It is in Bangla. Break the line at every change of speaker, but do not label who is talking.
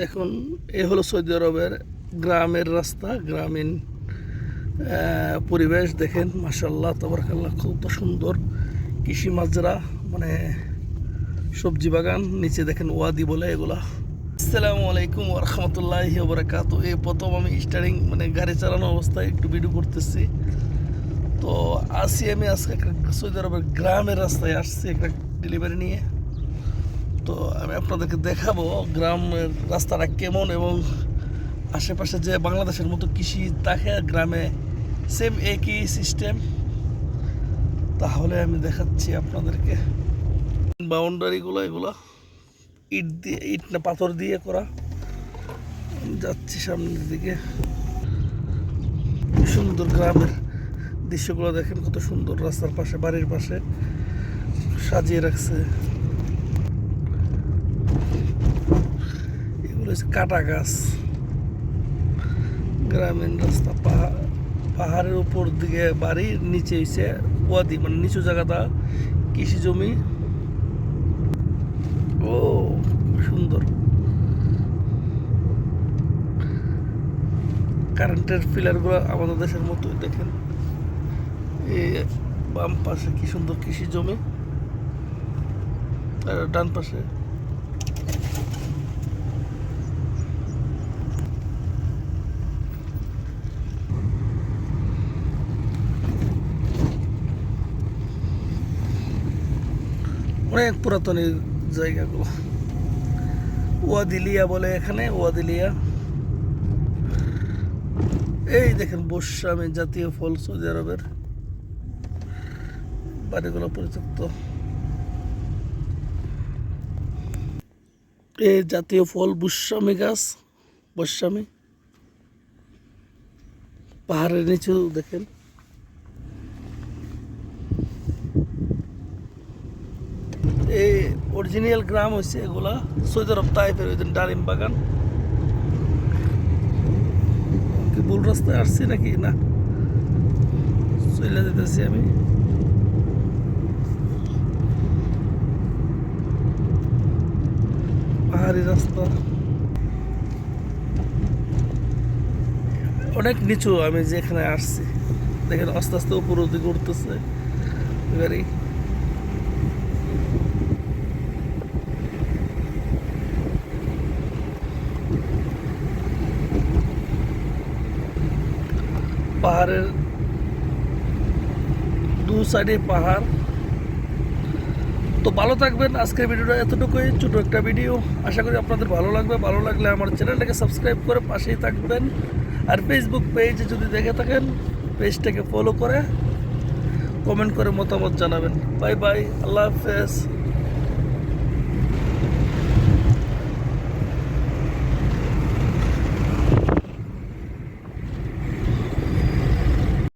দেখুন, এ হলো সৌদি আরবের গ্রামের রাস্তা, গ্রামীণ পরিবেশ। দেখেন মাসাল্লাহ তবরকাল্লাহ খুব সুন্দর কৃষি মাজরা মানে সবজি বাগান। নিচে দেখেন ওয়াদি বলে এগুলা। আসসালামু আলাইকুম রহমতুল্লাহ বরাকাত এই প্রথম আমি স্টারিং মানে গাড়ি চালানো অবস্থায় একটু ভিডিও করতেছি। তো আসি আমি আজকে একটা সৌদি আরবের গ্রামের রাস্তায় আসছি একটা ডেলিভারি নিয়ে। তো আমি আপনাদেরকে দেখাবো গ্রামের রাস্তাটা কেমন এবং আশেপাশে যে বাংলাদেশের মতো কৃষি থাকে গ্রামে সেম একই সিস্টেম তাহলে আমি দেখাচ্ছি আপনাদেরকে। বাউন্ডারিগুলো এগুলো ইট দিয়ে, ইট না পাথর দিয়ে করা। যাচ্ছি সামনের দিকে। সুন্দর গ্রামের দৃশ্যগুলো দেখেন, কত সুন্দর রাস্তার পাশে, বাড়ির পাশে সাজিয়ে রাখছে এগুলো হচ্ছে কাটা গাছ। গ্রামীণ রাস্তা পাহাড় পাহাড়ের উপর দিকে বাড়ির নিচে হচ্ছে ওয়াদি মানে নিচু জায়গাটা কৃষি জমি। ও সুন্দর। কারেন্টের পিলারগুলো আমাদের দেশের মতোই, দেখেন। এই বাম পাশে কি সুন্দর কৃষি জমি, আর ডান পাশে অনেক পুরাতন এই জায়গাগুলো। ওয়াদিলিয়া বলে এখানে, ওয়াদিলিয়া। এই দেখেন বৈশামী জাতীয় ফল সৌদি আরবের বাড়িগুলো পরিত্যক্ত। এই জাতীয় ফল বুস্বামী গাছ বৈশামী পাহাড়ের নিচু দেখেন। এই অরিজিনাল গ্রাম হচ্ছে এগুলা সৌদি আরব তাইফের ওই ডালিম বাগান। কি ভুল রাস্তায় আসছি নাকি? না। চলে যেতেছি আমি। পাহাড়ি রাস্তা। অনেক নিচু আমি যেখানে আসছি। দেখেন আস্তে আস্তে উপর দিকে উঠতেছে। গাড়ি পাহাড়ের দু সাইডে পাহাড়। তো ভালো থাকবেন। আজকের ভিডিওটা এতটুকুই। ছোটো একটা ভিডিও আশা করি আপনাদের ভালো লাগবে। ভালো লাগলে আমার চ্যানেলটাকে সাবস্ক্রাইব করে পাশেই থাকবেন। আর ফেসবুক পেজে যদি দেখে থাকেন পেজটাকে ফলো করে কমেন্ট করে মতামত জানাবেন। বাই বাই আল্লাহ হাফেজ।